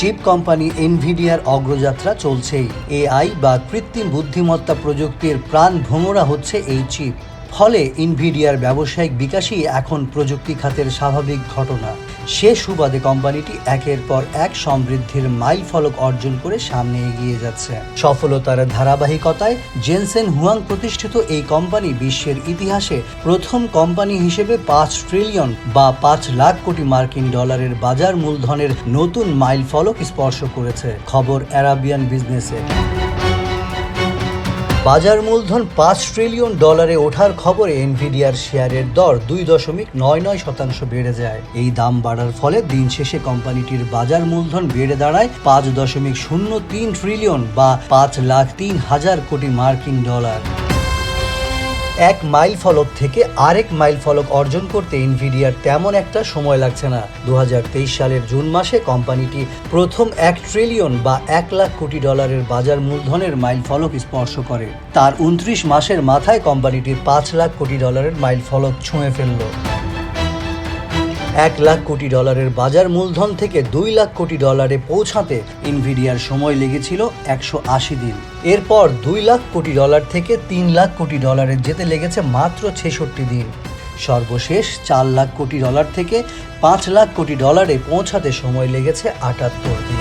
Chip company এনভিডিয়ার অগ্রযাত্রা চলছেই। AI বা কৃত্রিম বুদ্ধিমত্তা প্রযুক্তির প্রাণ ভ্রমরা হচ্ছে এই চিপ। ফলে ইনভিডিয়ার ব্যবসায়িক বিকাশই এখন প্রযুক্তি খাতের স্বাভাবিক ঘটনা। সে সুবাদে কোম্পানিটি একের পর এক সমৃদ্ধির মাইল ফলক অর্জন করে সামনে এগিয়ে যাচ্ছে। সফলতার ধারাবাহিকতায় জেনসেন হুয়াং প্রতিষ্ঠিত এই কোম্পানি বিশ্বের ইতিহাসে প্রথম কোম্পানি হিসেবে পাঁচ ট্রিলিয়ন বা পাঁচ লাখ কোটি মার্কিন ডলারের বাজার মূলধনের নতুন মাইল ফলক স্পর্শ করেছে। খবর অ্যারাবিয়ান বিজনেসে। বাজার মূলধন পাঁচ ট্রিলিয়ন ডলারে ওঠার খবরে এনভিডিয়ার শেয়ারের দর দুই দশমিক নয় নয় শতাংশ বেড়ে যায়। এই দাম বাড়ার ফলে দিন শেষে কোম্পানিটির বাজার মূলধন বেড়ে দাঁড়ায় পাঁচ দশমিক শূন্য তিন ট্রিলিয়ন বা পাঁচ লাখ তিন হাজার কোটি মার্কিন ডলার। এক মাইল ফলক থেকে আরেক মাইল ফলক অর্জন করতে ইনভিডিয়ার তেমন একটা সময় লাগছে না। দু হাজার তেইশ সালের জুন মাসে কোম্পানিটি প্রথম এক ট্রিলিয়ন বা এক লাখ কোটি ডলারের বাজার মূলধনের মাইল ফলক স্পর্শ করে। তার উনত্রিশ মাসের মাথায় কোম্পানিটি পাঁচ লাখ কোটি ডলারের মাইল ফলক ছুঁয়ে ফেলল। এক লাখ কোটি ডলারের বাজার মূলধন থেকে দুই লাখ কোটি ডলারে পৌঁছাতে ইনভিডিয়ার সময় লেগেছিল একশো আশি দিন। এরপর দুই লাখ কোটি ডলার থেকে তিন লাখ কোটি ডলারে যেতে লেগেছে মাত্র ছেষট্টি দিন। সর্বশেষ চার লাখ কোটি ডলার থেকে পাঁচ লাখ কোটি ডলারে পৌঁছাতে সময় লেগেছে আটাত্তর দিন।